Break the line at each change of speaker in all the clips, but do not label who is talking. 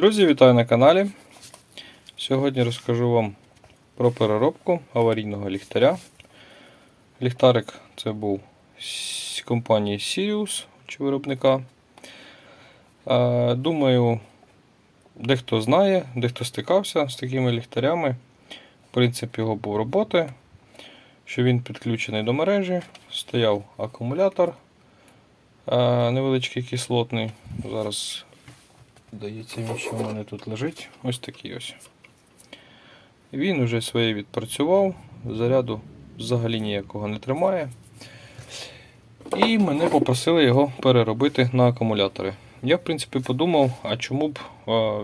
Друзі, вітаю на каналі. Сьогодні розкажу вам про переробку аварійного ліхтаря. Ліхтарик це був з компанії Sirius чи виробника. Е, Думаю, дехто знає, дехто стикався з такими ліхтарями. Принцип його був роботи, що він підключений до мережі, стояв акумулятор е, невеличкий кислотний. Зараз Здається, він що в мене тут лежить. Ось такий ось. Він уже своє відпрацював, заряду взагалі ніякого не тримає. І мене попросили його переробити на акумулятори. Я, в принципі, подумав, а чому б а,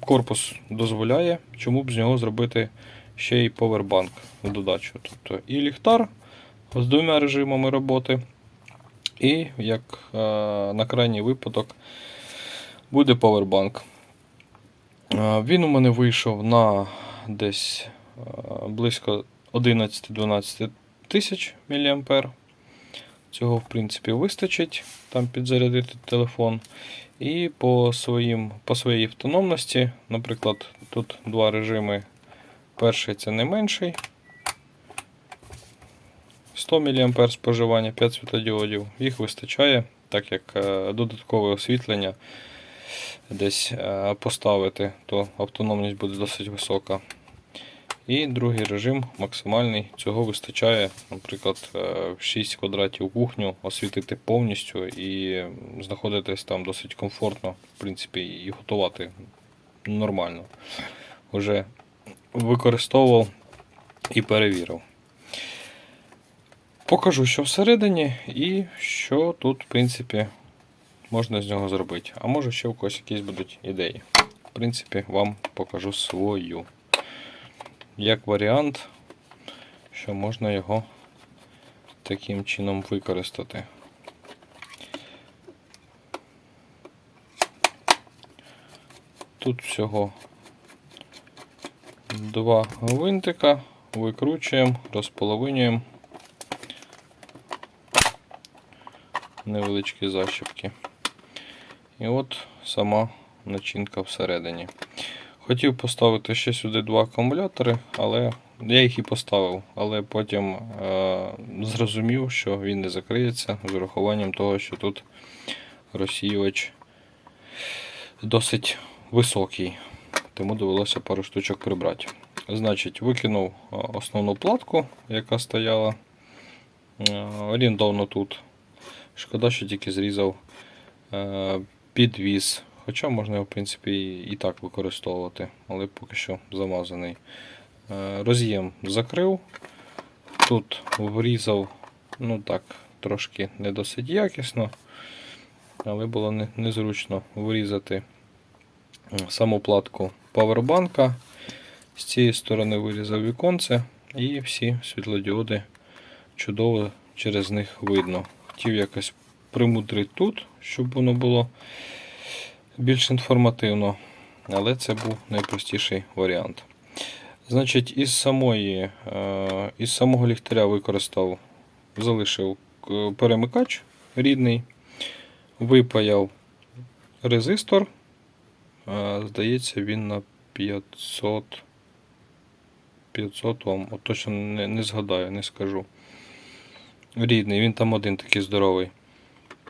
корпус дозволяє, чому б з нього зробити ще й повербанк в додачу. Тобто і ліхтар з двома режимами роботи, і як а, на крайній випадок буде павербанк. Е, Він у мене вийшов на десь е, близько 11-12 тисяч мА. Цього, в принципі, вистачить там підзарядити телефон. І по, своїм, по своїй автономності, наприклад, тут два режими. Перший це найменший. 100 мА споживання, 5 світлодіодів. Їх вистачає, так як е, додаткове освітлення десь е, поставити, то автономність буде досить висока. І другий режим максимальний. Цього вистачає, наприклад, е, в 6 квадратів кухню освітити повністю і знаходитись там досить комфортно, в принципі, і готувати нормально. Уже використовував і перевірив. Покажу, що всередині, і що тут, в принципі, можна з нього зробити. А може ще у когось якісь будуть ідеї. В принципі, вам покажу свою. Як варіант, що можна його таким чином використати. Тут всього два гвинтика, викручуємо, розполовинюємо невеличкі защіпки. І от сама начинка всередині. Хотів поставити ще сюди два акумулятори, але я їх і поставив, але потім е, зрозумів, що він не закриється з урахуванням того, що тут розсіювач досить високий, тому довелося пару штучок прибрати. Значить, викинув е, основну платку, яка стояла е, орієнтовно тут. Шкода, що тільки зрізав е, підвіз. Хоча можна його, в принципі, і так використовувати, але поки що замазаний. Е, Роз'єм закрив. Тут врізав, ну так, трошки не досить якісно, але було незручно вирізати саму платку павербанка. З цієї сторони вирізав віконце і всі світлодіоди чудово через них видно. Хотів якось примудрити тут, щоб воно було більш інформативно, але це був найпростіший варіант. Значить, із самої, е, із самого ліхтаря використав, залишив е, перемикач рідний, випаяв резистор. Е, Здається, він на 500 500 Ом. От точно не, не згадаю, не скажу. Рідний, він там один такий здоровий.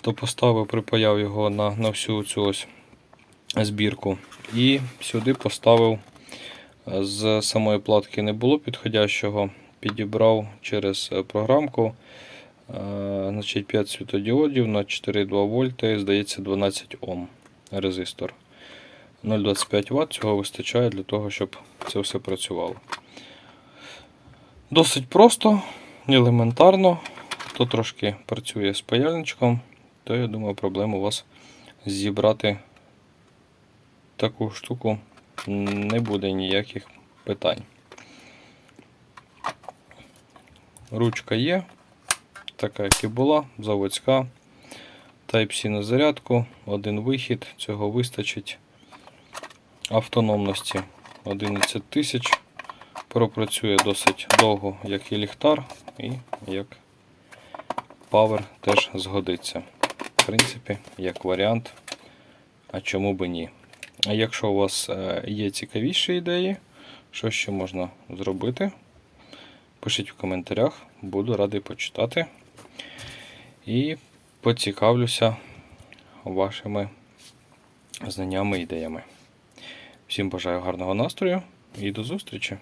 То поставив, припаяв його на, на всю цю ось збірку. І сюди поставив е, з самої платки не було підходящого. Підібрав через е, програмку е, значить 5 світодіодів на 4,2 вольти, здається, 12 Ом резистор. 0,25 Вт цього вистачає для того, щоб це все працювало. Досить просто, елементарно. Хто трошки працює з паяльничком, то я думаю, проблем у вас зібрати таку штуку не буде ніяких питань. Ручка є, така як і була, заводська. Type-C на зарядку, один вихід, цього вистачить автономності 11 тисяч. Пропрацює досить довго, як і ліхтар, і як Power теж згодиться. Принципі, як варіант, а чому би ні. А якщо у вас е, є цікавіші ідеї, що ще можна зробити, пишіть в коментарях, буду радий почитати. І поцікавлюся вашими знаннями і ідеями. Всім бажаю гарного настрою і до зустрічі!